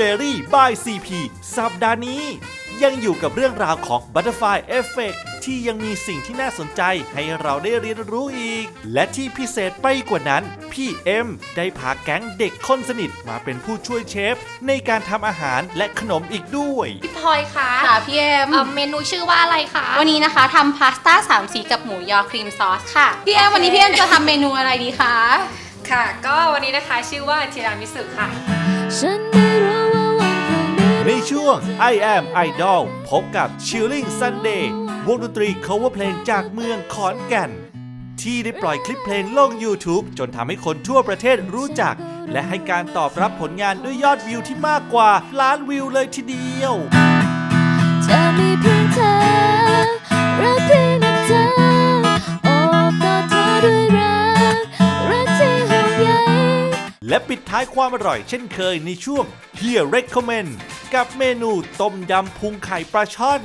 d a i r y by CP สัปดาห์นี้ ยังอยู่กับเรื่องราวของ Butterfly Effect ที่ยังมีสิ่งที่น่าสนใจให้เราได้เรียนรู้อีก และที่พิเศษไปกว่านั้น พี่เอ็มได้พาแก๊งเด็กคนสนิทมาเป็นผู้ช่วยเชฟ ในการทำอาหารและขนมอีกด้วย พี่พลอยคะค่ะพี่เอ็ม เอ่อเมนูชื่อว่าอะไรคะ วันนี้นะคะทำพาสต้าสามสีกับหมูยอครีมซอสค่ะ พี่เอ็มวันนี้พี่เอ็มจะทำเมนูอะไรดีคะ ค่ะ ก็วันนี้นะคะชื่อว่าทีรามิสุค่ะ ฉันไช่วง I am Idol พบกับ Chilling Sunday วงดนตรี cover เพลงจากเมืองขอนแก่น ที่ได้ปล่อยคลิปเพลงลง YouTube จนทำให้คนทั่วประเทศรู้จัก และให้การตอบรับผลงานด้วยยอดวิวที่มากกว่าล้านวิวเลยทีเดียว เธอมีเพียงเธอ และปิดท้ายความอร่อยเช่นเคยในช่วง Here Recommend กับเมนูต้มยำพุงไข่ปลาช่อน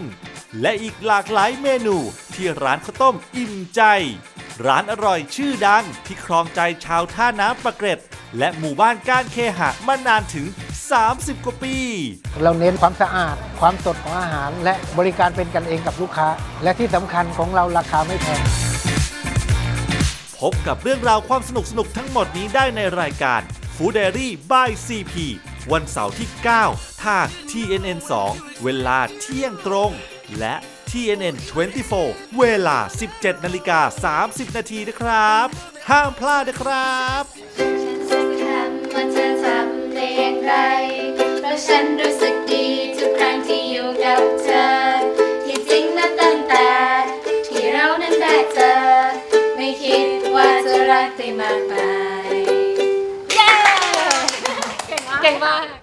และอีกหลากหลายเมนูที่ร้านข้าวต้มอิ่มใจ ร้านอร่อยชื่อดังที่ครองใจชาวท่าน้ำประเกร็ด และหมู่บ้านก้านเคหะมานานถึง 30 กว่าปี เราเน้นความสะอาด ความสดของอาหาร และบริการเป็นกันเองกับลูกค้า และที่สำคัญของเราราคาไม่แพง บกับเรื่องราวความสนุกสนุกทั้งหมดนี้ได้ในรายการ Food Diary by CP วันเสาร์ที่ 9 ทาง TNN 2 เวลาเที่ยงตรง และ TNN 24 เวลา 17 นาฬิกา 30 นาทีนะครับ ห้ามพลาดนะครับฉันสักคำว่าเธอทำได้อย่างไรเพราะฉันรู้สึกดีทุกครั้งที่อยู่กับเธอที่จริงนับตั้งแต่ ที่เรานั้นได้เจอ รักได้มากมายเก่งมาก